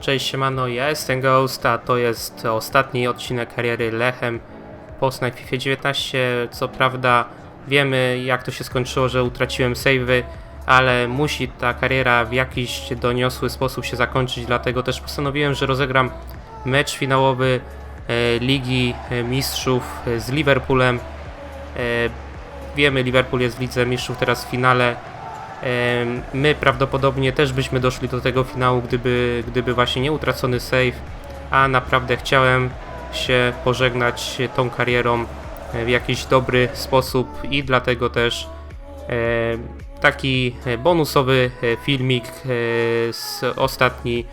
Cześć siemano, ja jestem Ghost, a to jest ostatni odcinek kariery Lechem Poznań w FIFA 19. Co prawda wiemy jak to się skończyło, że utraciłem savey, ale musi ta kariera w jakiś doniosły sposób się zakończyć, dlatego też postanowiłem, że rozegram mecz finałowy e, Ligi Mistrzów z Liverpoolem. E, wiemy, Liverpool jest w Lidze Mistrzów teraz w finale. My prawdopodobnie też byśmy doszli do tego finału, gdyby, gdyby właśnie nie utracony save, a naprawdę chciałem się pożegnać tą karierą w jakiś dobry sposób i dlatego też em, taki bonusowy e, filmik e, z ostatni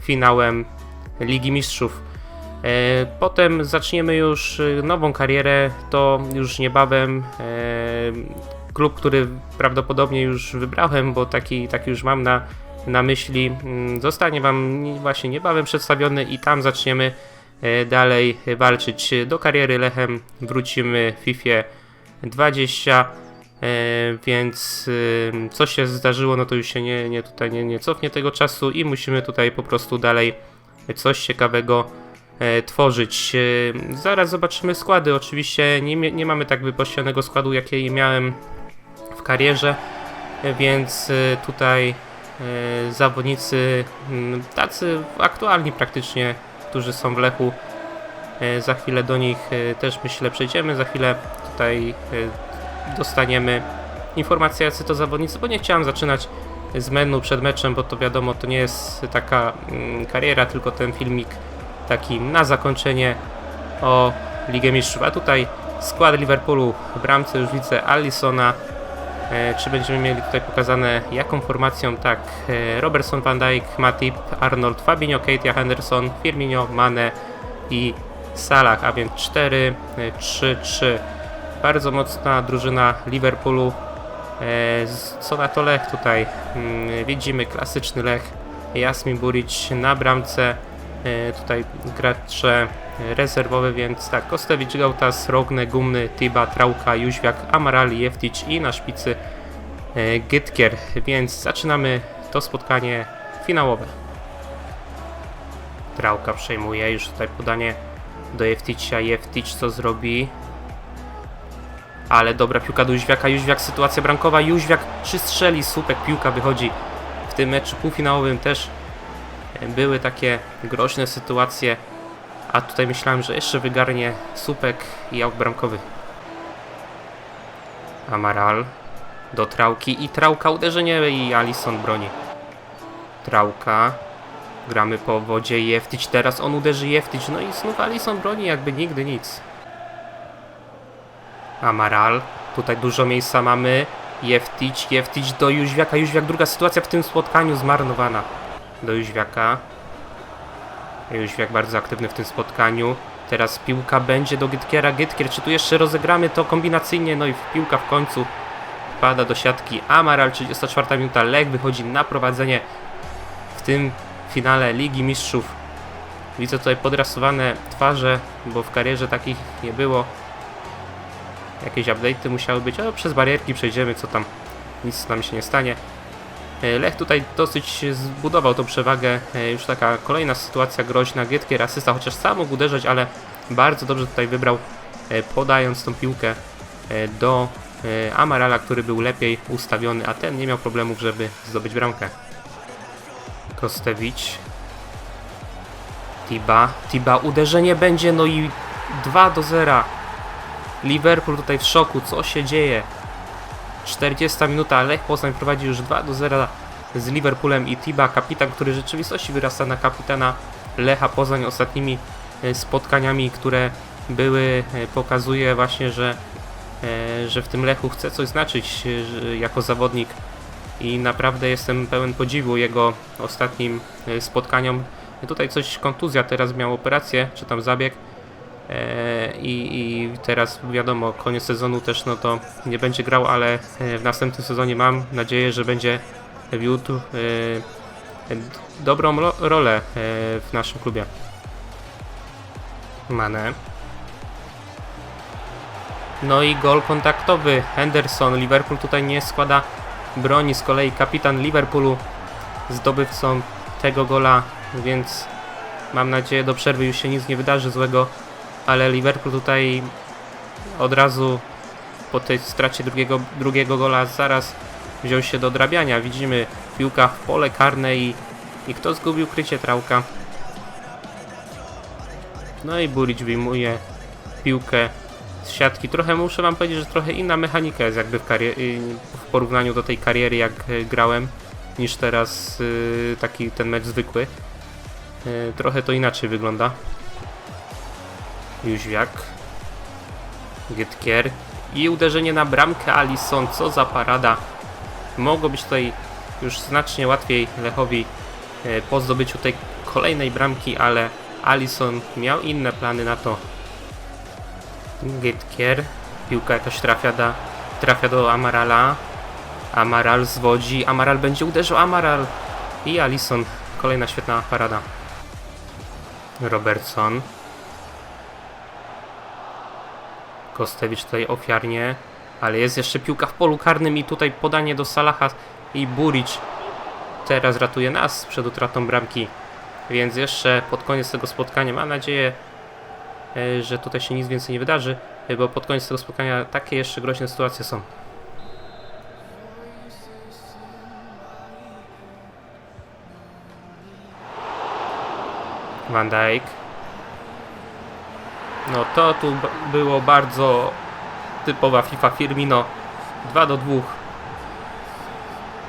finałem Ligi Mistrzów. E, Potem zaczniemy już e, nową karierę, to już niebawem e, klub, który prawdopodobnie już wybrałem, bo taki, taki już mam na, na myśli, mm, zostanie Wam ni- właśnie niebawem przedstawiony i tam zaczniemy e, dalej walczyć. Do kariery Lechem wrócimy w FIFA 20, e, więc co się zdarzyło, no to już się nie, nie tutaj nie, nie cofnie tego czasu i musimy tutaj po prostu dalej coś ciekawego e, tworzyć. Zaraz zobaczymy składy. Oczywiście nie, nie mamy tak wypościonego składu, jaki miałem karierze, więc e, tutaj e, zawodnicy mm, tacy aktualni praktycznie, którzy są w Lechu. E, Za chwilę do nich też myślę przejdziemy. Za chwilę tutaj dostaniemy informację, jacy to zawodnicy, bo nie chciałem zaczynać z menu przed meczem, bo to wiadomo, to nie jest taka mm, kariera, tylko ten filmik taki na zakończenie o Ligę Mistrzów. A tutaj skład Liverpoolu w bramce już widzę Allisona. E, czy będziemy mieli tutaj pokazane jaką formacją? Tak, e, Robertson, Van Dijk, Matip, Arnold, Fabinho, Keita, Henderson, Firmino, Mane i Salah, a więc 4, e, 3, 3. Bardzo mocna drużyna Liverpoolu. E, Co na to Lech tutaj? Mm, Widzimy klasyczny Lech. Jasmin Buric na bramce. E, Tutaj gracze rezerwowe, więc tak, Kostewicz, Gautas, Rogne, Gumny, Tiba, Trauka, Jóźwiak, Amaral, Jeftic i na szpicy e, Gytkier. Więc zaczynamy to spotkanie finałowe. Trauka przejmuje, już tutaj podanie do Jefticia. Jeftic co zrobi? Ale dobra piłka do Jóźwiaka, Jóźwiak sytuacja bramkowa, Jóźwiak przystrzeli, słupek, piłka wychodzi. W tym meczu półfinałowym też były takie groźne sytuacje, a tutaj myślałem, że jeszcze wygarnie słupek i aut bramkowy. Amaral do Trauki i Trauka uderzenie i Alison broni. Trauka. Gramy po wodzie Jeftić, teraz on uderzy Jeftić, no i znów Alison broni jakby nigdy nic. Amaral. Tutaj dużo miejsca mamy. Jeftić, Jeftić do Jóźwiaka. Jóźwiak, druga sytuacja w tym spotkaniu zmarnowana. Do Jóźwiaka. Jóźwiak bardzo aktywny w tym spotkaniu. Teraz piłka będzie do Gytkiera. Gytkier, czy tu jeszcze rozegramy to kombinacyjnie? No i piłka w końcu wpada do siatki. Amaral, 34 minuta. Lech wychodzi na prowadzenie w tym finale Ligi Mistrzów. Widzę tutaj podrasowane twarze, bo w karierze takich nie było jakieś update'y musiały być, ale przez barierki przejdziemy, co tam, nic nam się nie stanie. E, Lech tutaj dosyć zbudował tą przewagę, e, już taka kolejna sytuacja groźna, Gietkier asysta, chociaż sam mógł uderzać, ale bardzo dobrze tutaj wybrał, e, podając tą piłkę do Amarala, który był lepiej ustawiony, a ten nie miał problemów, żeby zdobyć bramkę. Kostewicz. Tiba, Tiba, uderzenie będzie, no i 2 do 0. Liverpool tutaj w szoku, co się dzieje? 40 minuta, Lech Poznań prowadzi już 2 do 0 z Liverpoolem i Tiba, kapitan, który w rzeczywistości wyrasta na kapitana Lecha Poznań ostatnimi e, spotkaniami, które były, e, pokazuje właśnie, że, e, że w tym Lechu chce coś znaczyć jako zawodnik i naprawdę jestem pełen podziwu jego ostatnim spotkaniom. Tutaj coś kontuzja, teraz miał operację, czy tam zabieg. E, I, I teraz wiadomo, koniec sezonu też no to nie będzie grał, ale e, w następnym sezonie mam nadzieję, że będzie wiódł e, dobrą ro- rolę w naszym klubie. Mane. No i gol kontaktowy. Henderson. Liverpool tutaj nie składa broni. Z kolei kapitan Liverpoolu zdobywcą tego gola więc mam nadzieję do przerwy już się nic nie wydarzy złego, ale Liverpool tutaj od razu po tej stracie drugiego, drugiego gola zaraz wziął się do drabiania. Widzimy piłka w pole karne i, i kto zgubił krycie trałka. No i Buric wyjmuje piłkę z siatki. Trochę muszę wam powiedzieć, że trochę inna mechanika jest jakby w, y, w porównaniu do tej kariery jak y, grałem niż teraz y, taki ten mecz zwykły. Trochę to inaczej wygląda. Jóźwiak. Gietkier. I uderzenie na bramkę Alisson. Co za parada. Mogło być tutaj już znacznie łatwiej Lechowi e, po zdobyciu tej kolejnej bramki, ale Alisson miał inne plany na to. Gietkier. Piłka jakaś trafia do, trafia do Amarala. Amaral zwodzi. Amaral będzie uderzył. Amaral. I Alisson. Kolejna świetna parada. Robertson. Kostewicz tutaj ofiarnie, ale jest jeszcze piłka w polu karnym i tutaj podanie do Salaha i Buric teraz ratuje nas przed utratą bramki. Więc jeszcze pod koniec tego spotkania mam nadzieję, e, że tutaj się nic więcej nie wydarzy, bo pod koniec tego spotkania takie jeszcze groźne sytuacje są. Van Dijk. No to tu było bardzo typowa FIFA Firmino 2 do 2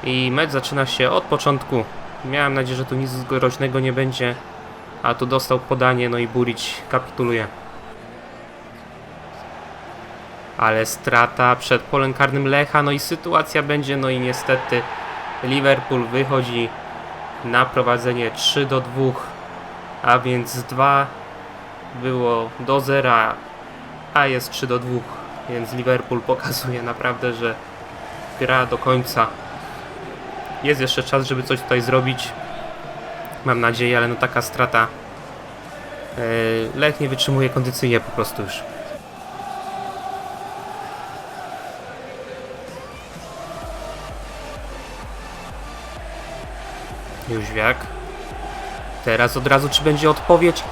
i mecz zaczyna się od początku. Miałem nadzieję, że tu nic groźnego nie będzie a tu dostał podanie, no i Buric kapituluje. Ale strata przed polem karnym Lecha, no i sytuacja będzie, no i niestety Liverpool wychodzi na prowadzenie 3 do 2 a więc 2 było do zera, a jest 3 do 2, więc Liverpool pokazuje naprawdę, że gra do końca. Jest jeszcze czas, żeby coś tutaj zrobić. Mam nadzieję, ale no taka strata. Yy, Lech nie wytrzymuje kondycyjnie po prostu już. Jóźwiak. Teraz od razu, czy będzie odpowiedź?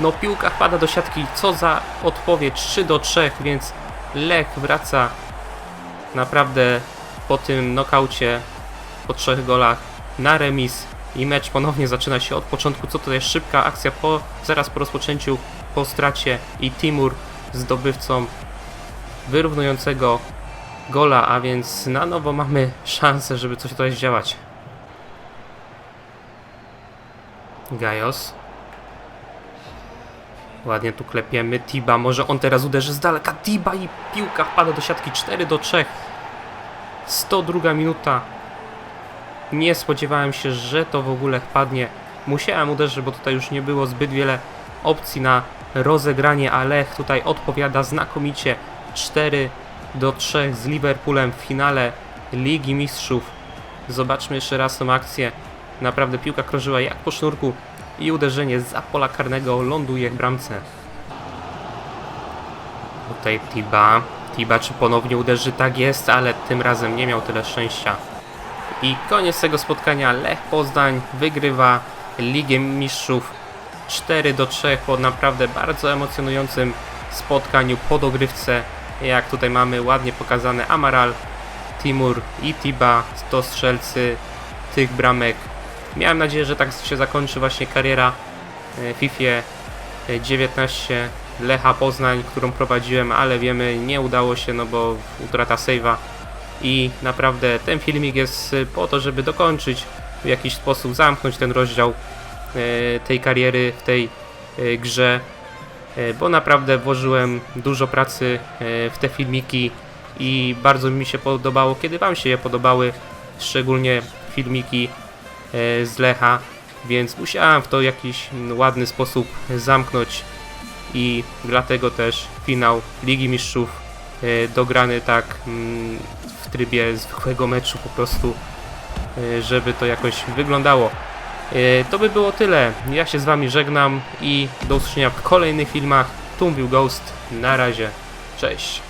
No piłka wpada do siatki, co za odpowiedź? 3 do 3, więc Lech wraca naprawdę po tym nokaucie po trzech golach na remis. I mecz ponownie zaczyna się od początku, co to jest szybka akcja po, zaraz po rozpoczęciu, po stracie. I Timur zdobywcą wyrównującego gola, a więc na nowo mamy szansę, żeby coś tutaj zdziałać. Gajos. Ładnie tu klepiemy. Tiba, może on teraz uderzy z daleka. Tiba i piłka wpada do siatki 4 do 3. 102 minuta. Nie spodziewałem się, że to w ogóle wpadnie. Musiałem uderzyć, bo tutaj już nie było zbyt wiele opcji na rozegranie, a Lech tutaj odpowiada znakomicie. 4 do 3 z Liverpoolem w finale Ligi Mistrzów. Zobaczmy jeszcze raz tą akcję. Naprawdę piłka krążyła jak po sznurku i uderzenie za pola karnego ląduje w bramce. Tutaj Tiba. Tiba czy ponownie uderzy? Tak jest, ale tym razem nie miał tyle szczęścia. I koniec tego spotkania. Lech Poznań wygrywa Ligę Mistrzów 4 do 3 po naprawdę bardzo emocjonującym spotkaniu po dogrywce. Jak tutaj mamy ładnie pokazane Amaral, Timur i Tiba to strzelcy tych bramek. Miałem nadzieję, że tak się zakończy właśnie kariera e, FIFA e, 19 Lecha Poznań, którą prowadziłem, ale wiemy, nie udało się, no bo utrata save'a. I naprawdę ten filmik jest e, po to, żeby dokończyć w jakiś sposób, zamknąć ten rozdział e, tej kariery w tej e, grze, e, bo naprawdę włożyłem dużo pracy e, w te filmiki i bardzo mi się podobało, kiedy Wam się je podobały, szczególnie filmiki e, z Lecha, więc musiałem w to jakiś ładny sposób zamknąć i dlatego też finał Ligi Mistrzów e, dograny tak mm, w trybie zwykłego meczu po prostu, e, żeby to jakoś wyglądało. E, To by było tyle. Ja się z Wami żegnam i do usłyszenia w kolejnych filmach. Tu Ghost. Na razie. Cześć.